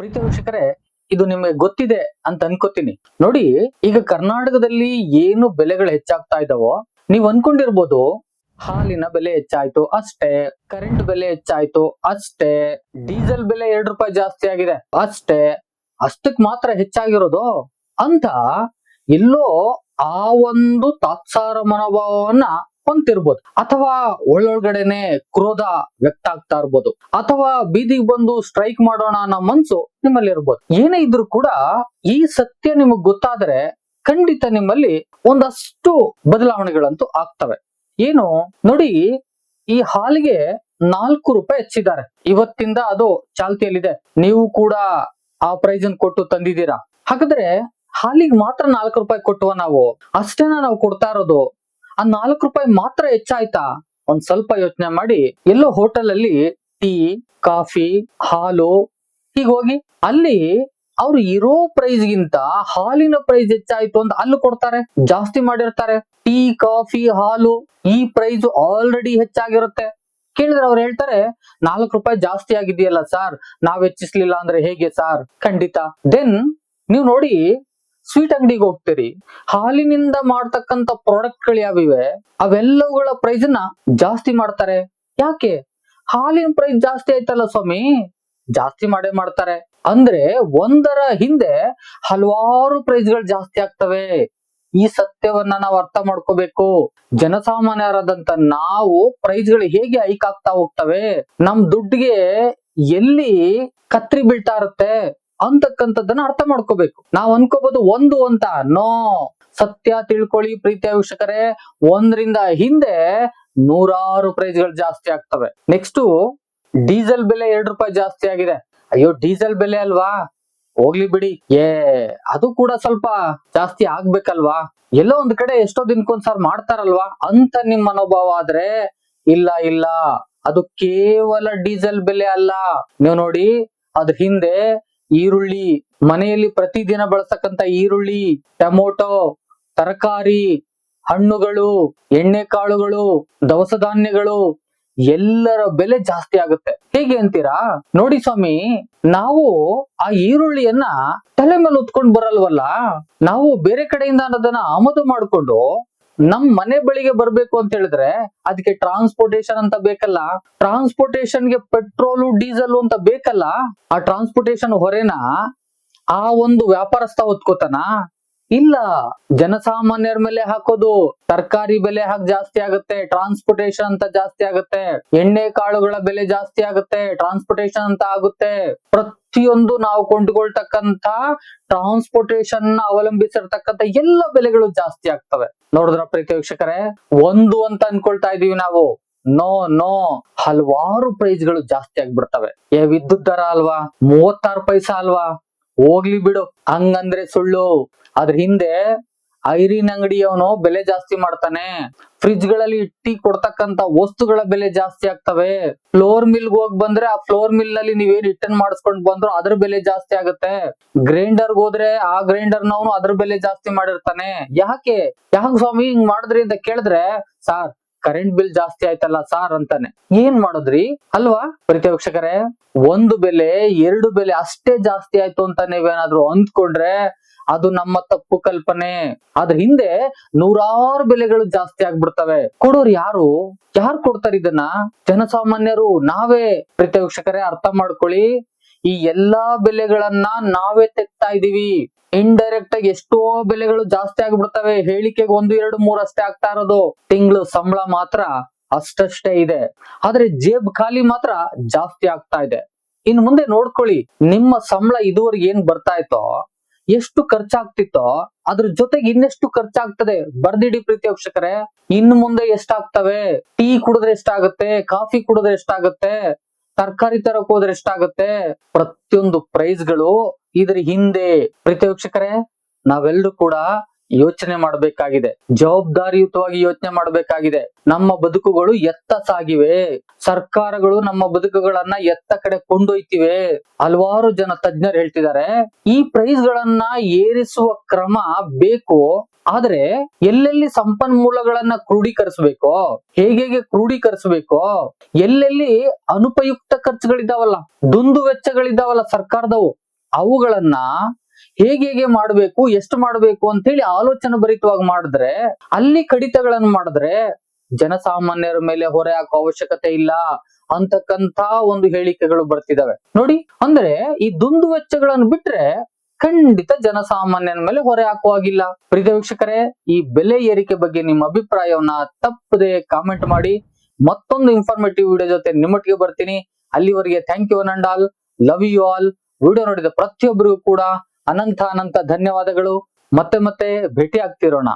ಪ್ರೀತಿ ವೀಕ್ಷಕರೇ, ಇದು ನಿಮಗೆ ಗೊತ್ತಿದೆ ಅಂತ ಅನ್ಕೋತೀನಿ. ನೋಡಿ, ಈಗ ಕರ್ನಾಟಕದಲ್ಲಿ ಏನು ಬೆಲೆಗಳು ಹೆಚ್ಚಾಗ್ತಾ ಇದಾವೋ, ನೀವ್ ಅನ್ಕೊಂಡಿರ್ಬೋದು, ಹಾಲಿನ ಬೆಲೆ ಹೆಚ್ಚಾಯ್ತು, ಅಷ್ಟೇ ಕರೆಂಟ್ ಬೆಲೆ ಹೆಚ್ಚಾಯ್ತು, ಅಷ್ಟೇ, ಡೀಸೆಲ್ ಬೆಲೆ ಎರಡು ರೂಪಾಯಿ ಜಾಸ್ತಿ ಆಗಿದೆ, ಅಷ್ಟೇ ಅಷ್ಟಕ್ ಮಾತ್ರ ಹೆಚ್ಚಾಗಿರೋದು ಅಂತ ಎಲ್ಲೋ ಆ ಒಂದು ತಾತ್ಸಾರ ಮನೋಭಾವವನ್ನ ಹೊಂತಿರ್ಬೋದು ಅಥವಾ ಒಳ್ಳೊಳ್ಗಡೆನೆ ಕ್ರೋಧ ವ್ಯಕ್ತ ಆಗ್ತಾ ಇರ್ಬೋದು. ಅಥವಾ ಬೀದಿಗೆ ಬಂದು ಸ್ಟ್ರೈಕ್ ಮಾಡೋಣ ಅನ್ನೋ ಮನ್ಸು ನಿಮ್ಮಲ್ಲಿ ಇರ್ಬೋದು. ಏನೇ ಇದ್ರೂ ಕೂಡ ಈ ಸತ್ಯ ನಿಮಗ್ ಗೊತ್ತಾದ್ರೆ ಖಂಡಿತ ನಿಮ್ಮಲ್ಲಿ ಒಂದಷ್ಟು ಬದಲಾವಣೆಗಳಂತೂ ಆಗ್ತವೆ. ಏನು? ನೋಡಿ, ಈ ಹಾಲಿಗೆ ನಾಲ್ಕು ರೂಪಾಯಿ ಹೆಚ್ಚಿದ್ದಾರೆ. ಇವತ್ತಿಂದ ಅದು ಚಾಲ್ತಿಯಲ್ಲಿದೆ. ನೀವು ಕೂಡ ಆ ಪ್ರೈಸ್ ಕೊಟ್ಟು ತಂದಿದ್ದೀರಾ? ಹಾಗಾದ್ರೆ ಹಾಲಿಗೆ ಮಾತ್ರ ನಾಲ್ಕು ರೂಪಾಯಿ ಕೊಟ್ಟುವ ನಾವು, ಅಷ್ಟೇನ ನಾವು ಕೊಡ್ತಾ ಇರೋದು ಆ ನಾಲ್ಕು ರೂಪಾಯಿ ಮಾತ್ರ ಹೆಚ್ಚಾಯ್ತಾ? ಒಂದ್ ಸ್ವಲ್ಪ ಯೋಚನೆ ಮಾಡಿ. ಎಲ್ಲೋ ಹೋಟೆಲ್ ಅಲ್ಲಿ ಟೀ, ಕಾಫಿ, ಹಾಲು, ಹೀಗೆ ಹೋಗಿ ಅಲ್ಲಿ ಅವ್ರು ಇರೋ ಪ್ರೈಸ್ ಗಿಂತ ಹಾಲಿನ ಪ್ರೈಸ್ ಹೆಚ್ಚಾಯ್ತು ಅಂತ ಅಲ್ಲಿ ಕೊಡ್ತಾರೆ. ಜಾಸ್ತಿ ಮಾಡಿರ್ತಾರೆ. ಟೀ, ಕಾಫಿ, ಹಾಲು ಈ ಪ್ರೈಸ್ ಆಲ್ರೆಡಿ ಹೆಚ್ಚಾಗಿರುತ್ತೆ. ಕೇಳಿದ್ರೆ ಅವ್ರು ಹೇಳ್ತಾರೆ, ನಾಲ್ಕು ರೂಪಾಯಿ ಜಾಸ್ತಿ ಆಗಿದೆಯಲ್ಲ ಸರ್, ನಾವ್ ಹೆಚ್ಚಿಸ್ಲಿಲ್ಲ ಅಂದ್ರೆ ಹೇಗೆ ಸರ್? ಖಂಡಿತ. ದೆನ್, ನೀವು ನೋಡಿ ಸ್ವೀಟ್ ಅಂಗಡಿಗೆ ಹೋಗ್ತೀರಿ. ಹಾಲಿನಿಂದ ಮಾಡ್ತಕ್ಕಂತ ಪ್ರಾಡಕ್ಟ್ಗಳು ಯಾವಿವೆ ಅವೆಲ್ಲವುಗಳ ಪ್ರೈಸ್ನ ಜಾಸ್ತಿ ಮಾಡ್ತಾರೆ. ಯಾಕೆ? ಹಾಲಿನ ಪ್ರೈಸ್ ಜಾಸ್ತಿ ಆಯ್ತಲ್ಲ ಸ್ವಾಮಿ? ಜಾಸ್ತಿ ಮಾಡೇ ಮಾಡ್ತಾರೆ. ಅಂದ್ರೆ ಒಂದರ ಹಿಂದೆ ಹಲವಾರು ಪ್ರೈಸ್ಗಳು ಜಾಸ್ತಿ ಆಗ್ತವೆ. ಈ ಸತ್ಯವನ್ನ ನಾವು ಅರ್ಥ ಮಾಡ್ಕೋಬೇಕು. ಜನಸಾಮಾನ್ಯರಾದಂತ ನಾವು ಪ್ರೈಸ್ಗಳು ಹೇಗೆ ಹೈಕ್ ಆಗ್ತಾ ಹೋಗ್ತವೆ? ನಮ್ ದುಡ್ಡಿಗೆ ಎಲ್ಲಿ ಕತ್ರಿ ಬೀಳ್ತಾ ಇರುತ್ತೆ? ಅಂತಕ್ಕಂಥದ್ದನ್ನ ಅರ್ಥ ಮಾಡ್ಕೋಬೇಕು. ನಾವು ಅನ್ಕೋಬಹುದು ಒಂದು ಅಂತ. ನೋ. ಸತ್ಯ ತಿಳ್ಕೊಳ್ಳಿ ಪ್ರೀತಿಯ ವೀಕ್ಷಕರೇ. ಒಂದರಿಂದ ಹಿಂದೆ ನೂರಾರು ಪ್ರೈಸ್ಗಳು ಜಾಸ್ತಿ ಆಗ್ತವೆ. ನೆಕ್ಸ್ಟ್ ಡೀಸೆಲ್ ಬೆಲೆ ಎರಡು ರೂಪಾಯಿ ಜಾಸ್ತಿ ಆಗಿದೆ. ಅಯ್ಯೋ, ಡೀಸೆಲ್ ಬೆಲೆ ಅಲ್ವಾ? ಹೋಗ್ಲಿ ಬಿಡಿ. ಏ, ಅದು ಕೂಡ ಸ್ವಲ್ಪ ಜಾಸ್ತಿ ಆಗ್ಬೇಕಲ್ವಾ? ಎಲ್ಲೋ ಒಂದ್ ಕಡೆ ಎಷ್ಟೋ ದಿನಕ್ಕೊಂದ್ಸಾರ್ ಮಾಡ್ತಾರಲ್ವಾ? ಅಂತ ನಿಮ್ ಮನೋಭಾವ ಆದ್ರೆ ಇಲ್ಲ ಇಲ್ಲ. ಅದು ಕೇವಲ ಡೀಸೆಲ್ ಬೆಲೆ ಅಲ್ಲ. ನೀವು ನೋಡಿ, ಅದ್ರ ಹಿಂದೆ ಈರುಳ್ಳಿ ಮನೆಯಲ್ಲಿ ಪ್ರತಿದಿನ ಬಳಸತಕ್ಕಂತ ಈರುಳ್ಳಿ, ಟೊಮೊಟೊ, ತರಕಾರಿ, ಹಣ್ಣುಗಳು ಎಣ್ಣೆ ಕಾಳುಗಳು ದವಸ ಧಾನ್ಯಗಳು ಎಲ್ಲರ ಬೆಲೆ ಜಾಸ್ತಿ ಆಗುತ್ತೆ. ಹೇಗೆ ಅಂತೀರಾ? ನೋಡಿ ಸ್ವಾಮಿ, ನಾವು ಆ ಈರುಳ್ಳಿಯನ್ನ ತಲೆ ಮೇಲೆ ಉತ್ಕೊಂಡ್ ಬರಲ್ವಲ್ಲ? ನಾವು ಬೇರೆ ಕಡೆಯಿಂದ ಅನ್ನೋದನ್ನ ಆಮದು ಮಾಡ್ಕೊಂಡು ನಮ್ ಮನೆ ಬಳಿಗೆ ಬರ್ಬೇಕು ಅಂತ ಹೇಳಿದ್ರೆ ಅದಕ್ಕೆ ಟ್ರಾನ್ಸ್ಪೋರ್ಟೇಶನ್ ಅಂತ ಬೇಕಲ್ಲ. ಟ್ರಾನ್ಸ್ಪೋರ್ಟೇಶನ್ಗೆ ಪೆಟ್ರೋಲು ಡೀಸೆಲ್ ಅಂತ ಬೇಕಲ್ಲ. ಆ ಟ್ರಾನ್ಸ್ಪೋರ್ಟೇಶನ್ ಹೊರೆನ ಆ ಒಂದು ವ್ಯಾಪಾರಸ್ಥ ಹೊತ್ಕೋತಾನ? ಇಲ್ಲ, ಜನಸಾಮಾನ್ಯರ ಮೇಲೆ ಹಾಕೋದು, ತರಕಾರಿ ಬೆಲೆ ಹಾಕಿ ಜಾಸ್ತಿ ಆಗುತ್ತೆ ಟ್ರಾನ್ಸ್ಪೋರ್ಟೇಶನ್ ಅಂತ ಜಾಸ್ತಿ ಆಗುತ್ತೆ, ಎಣ್ಣೆ ಕಾಳುಗಳ ಬೆಲೆ ಜಾಸ್ತಿ ಆಗುತ್ತೆ ಟ್ರಾನ್ಸ್ಪೋರ್ಟೇಶನ್ ಅಂತ ಆಗುತ್ತೆ. ಪ್ರತಿಯೊಂದು ನಾವು ಕೊಂಡುಕೊಳ್ತಕ್ಕಂತ ಟ್ರಾನ್ಸ್ಪೋರ್ಟೇಶನ್ನ ಅವಲಂಬಿಸಿರ್ತಕ್ಕಂಥ ಎಲ್ಲ ಬೆಲೆಗಳು ಜಾಸ್ತಿ ಆಗ್ತವೆ. ನೋಡಿದ್ರ ಪ್ರೀತಿ ವೀಕ್ಷಕರೇ? ಒಂದು ಅಂತ ಅನ್ಕೊಳ್ತಾ ಇದೀವಿ ನಾವು. ನೋ ನೋ ಹಲವಾರು ಪ್ರೈಸ್ಗಳು ಜಾಸ್ತಿ ಆಗ್ಬಿಡ್ತವೆ. ಏ, ವಿದ್ಯುತ್ ದರ ಅಲ್ವಾ? ಮೂವತ್ತಾರು ಪೈಸಾ ಅಲ್ವಾ? ಹೋಗ್ಲಿ ಬಿಡು. ಹಂಗಂದ್ರೆ ಸುಳ್ಳು. ಅದ್ರ ಹಿಂದೆ ಐರಿನ್ ಅಂಗಡಿಯವನು ಬೆಲೆ ಜಾಸ್ತಿ ಮಾಡ್ತಾನೆ. ಫ್ರಿಜ್ಗಳಲ್ಲಿ ಇಟ್ಟಿ ಕೊಡ್ತಕ್ಕಂತ ವಸ್ತುಗಳ ಬೆಲೆ ಜಾಸ್ತಿ ಆಗ್ತವೆ. ಫ್ಲೋರ್ ಮಿಲ್ ಹೋಗ್ ಬಂದ್ರೆ ಆ ಫ್ಲೋರ್ ಮಿಲ್ನಲ್ಲಿ ನೀವೇನ್ ರಿಟರ್ನ್ ಮಾಡಿಸ್ಕೊಂಡ್ ಬಂದ್ರು ಅದ್ರ ಬೆಲೆ ಜಾಸ್ತಿ ಆಗುತ್ತೆ. ಗ್ರೈಂಡರ್ ಹೋದ್ರೆ ಆ ಗ್ರೈಂಡರ್ ನವನು ಅದ್ರ ಬೆಲೆ ಜಾಸ್ತಿ ಮಾಡಿರ್ತಾನೆ. ಯಾಕೆ? ಯಾಕೆ ಸ್ವಾಮಿ ಹಿಂಗ್ ಮಾಡಿದ್ರಿ ಅಂತ ಕೇಳಿದ್ರೆ, ಸಾರ್ ಕರೆಂಟ್ ಬಿಲ್ ಜಾಸ್ತಿ ಆಯ್ತಲ್ಲ ಸಾರ್ ಅಂತಾನೆ. ಏನ್ ಮಾಡೋದ್ರಿ? ಅಲ್ವಾ? ಪ್ರೀತಿ ವೀಕ್ಷಕರೇ ಒಂದು ಬೆಲೆ, ಎರಡು ಬೆಲೆ ಅಷ್ಟೇ ಜಾಸ್ತಿ ಆಯ್ತು ಅಂತ ನೀವೇನಾದ್ರೂ ಅಂದ್ಕೊಂಡ್ರೆ ಅದು ನಮ್ಮ ತಪ್ಪು ಕಲ್ಪನೆ. ಅದ್ರ ಹಿಂದೆ ನೂರಾರು ಬೆಲೆಗಳು ಜಾಸ್ತಿ ಆಗ್ಬಿಡ್ತವೆ. ಕೊಡೋರು ಯಾರು? ಯಾರು ಕೊಡ್ತಾರೆ ಇದನ್ನ? ಜನಸಾಮಾನ್ಯರು, ನಾವೇ. ಪ್ರೀತಿ ವೀಕ್ಷಕರೇ ಅರ್ಥ ಮಾಡ್ಕೊಳ್ಳಿ. ಈ ಎಲ್ಲಾ ಬೆಲೆಗಳನ್ನ ನಾವೇ ತೆಗ್ತಾ ಇದೀವಿ ಇಂಡೈರೆಕ್ಟ್ ಆಗಿ ಎಷ್ಟೋ ಬೆಲೆಗಳು ಜಾಸ್ತಿ ಆಗ್ಬಿಡ್ತವೆ. ಹೇಳಿಕೆಗೆ ಒಂದು, ಎರಡು, ಮೂರು ಅಷ್ಟೇ ಆಗ್ತಾ ಇರೋದು. ತಿಂಗಳು ಸಂಬಳ ಮಾತ್ರ ಅಷ್ಟಷ್ಟೇ ಇದೆ. ಆದ್ರೆ ಜೇಬ್ ಖಾಲಿ ಮಾತ್ರ ಜಾಸ್ತಿ ಆಗ್ತಾ ಇದೆ. ಇನ್ ಮುಂದೆ ನೋಡ್ಕೊಳ್ಳಿ, ನಿಮ್ಮ ಸಂಬಳ ಇದುವರೆಗೆ ಏನ್ ಬರ್ತಾ ಇತ್ತೋ, ಎಷ್ಟು ಖರ್ಚಾಗ್ತಿತ್ತೋ, ಅದ್ರ ಜೊತೆಗೆ ಇನ್ನೆಷ್ಟು ಖರ್ಚಾಗ್ತದೆ. ಬರ್ದಿಡಿ ಪ್ರೀತಿ ವೀಕ್ಷಕರೇ ಇನ್ನು ಮುಂದೆ ಎಷ್ಟಾಗ್ತವೆ? ಟೀ ಕುಡಿದ್ರೆ ಎಷ್ಟಾಗುತ್ತೆ? ಕಾಫಿ ಕುಡಿದ್ರೆ ಎಷ್ಟಾಗುತ್ತೆ? ತರಕಾರಿ ತರಕ್ ಹೋದ್ರೆ ಎಷ್ಟಾಗತ್ತೆ ಪ್ರತಿಯೊಂದು ಪ್ರೈಸ್ಗಳು ಇದ್ರ ಹಿಂದೆ. ಪ್ರೀತಿ ವೀಕ್ಷಕರೇ ನಾವೆಲ್ಲರೂ ಕೂಡ ಯೋಚನೆ ಮಾಡಬೇಕಾಗಿದೆ. ಜವಾಬ್ದಾರಿಯುತವಾಗಿ ಯೋಚನೆ ಮಾಡಬೇಕಾಗಿದೆ. ನಮ್ಮ ಬದುಕುಗಳು ಎತ್ತ ಸಾಗಿವೆ. ಸರ್ಕಾರಗಳು ನಮ್ಮ ಬದುಕುಗಳನ್ನ ಎತ್ತ ಕಡೆ ಕೊಂಡೊಯ್ತಿವೆ. ಹಲವಾರು ಜನ ತಜ್ಞರು ಹೇಳ್ತಿದ್ದಾರೆ, ಈ ಪ್ರೈಸ್ ಗಳನ್ನ ಏರಿಸುವ ಕ್ರಮ ಬೇಕು ಆದ್ರೆ ಎಲ್ಲೆಲ್ಲಿ ಸಂಪನ್ಮೂಲಗಳನ್ನ ಕ್ರೋಢೀಕರಿಸಬೇಕೋ, ಹೇಗೆ ಕ್ರೋಢೀಕರಿಸಬೇಕೋ, ಎಲ್ಲೆಲ್ಲಿ ಅನುಪಯುಕ್ತ ಖರ್ಚುಗಳಿದಾವಲ್ಲ ದುಂದು ವೆಚ್ಚಗಳಿದಾವಲ್ಲ ಸರ್ಕಾರದವು, ಅವುಗಳನ್ನ ಹೇಗೆ ಹೇಗೆ ಮಾಡಬೇಕು, ಎಷ್ಟು ಮಾಡಬೇಕು ಅಂತ ಹೇಳಿ ಆಲೋಚನೆ ಭರಿತವಾಗಿ ಮಾಡಿದ್ರೆ, ಅಲ್ಲಿ ಕಡಿತಗಳನ್ನು ಮಾಡಿದ್ರೆ ಜನಸಾಮಾನ್ಯರ ಮೇಲೆ ಹೊರೆ ಹಾಕುವ ಅವಶ್ಯಕತೆ ಇಲ್ಲ ಅಂತಕ್ಕಂತ ಒಂದು ಹೇಳಿಕೆಗಳು ಬರ್ತಿದಾವೆ. ನೋಡಿ, ಅಂದ್ರೆ ಈ ದುಂದು ವೆಚ್ಚಗಳನ್ನು ಬಿಟ್ರೆ ಖಂಡಿತ ಜನಸಾಮಾನ್ಯನ ಮೇಲೆ ಹೊರೆ ಹಾಕುವಾಗಿಲ್ಲ. ಪ್ರೀತ ವೀಕ್ಷಕರೇ, ಈ ಬೆಲೆ ಏರಿಕೆ ಬಗ್ಗೆ ನಿಮ್ಮ ಅಭಿಪ್ರಾಯವನ್ನ ತಪ್ಪದೆ ಕಾಮೆಂಟ್ ಮಾಡಿ. ಮತ್ತೊಂದು ಇನ್ಫಾರ್ಮೇಟಿವ್ ವಿಡಿಯೋ ಜೊತೆ ನಿಮ್ಮೊಟ್ಟಿಗೆ ಬರ್ತೀನಿ. ಅಲ್ಲಿವರೆಗೆ thank you and all love you all video ನೋಡಿದ ಪ್ರತಿಯೊಬ್ಬರಿಗೂ ಕೂಡ ಅನಂತ ಅನಂತ ಧನ್ಯವಾದಗಳು. ಮತ್ತೆ ಮತ್ತೆ ಭೇಟಿ ಆಗ್ತಿರೋಣ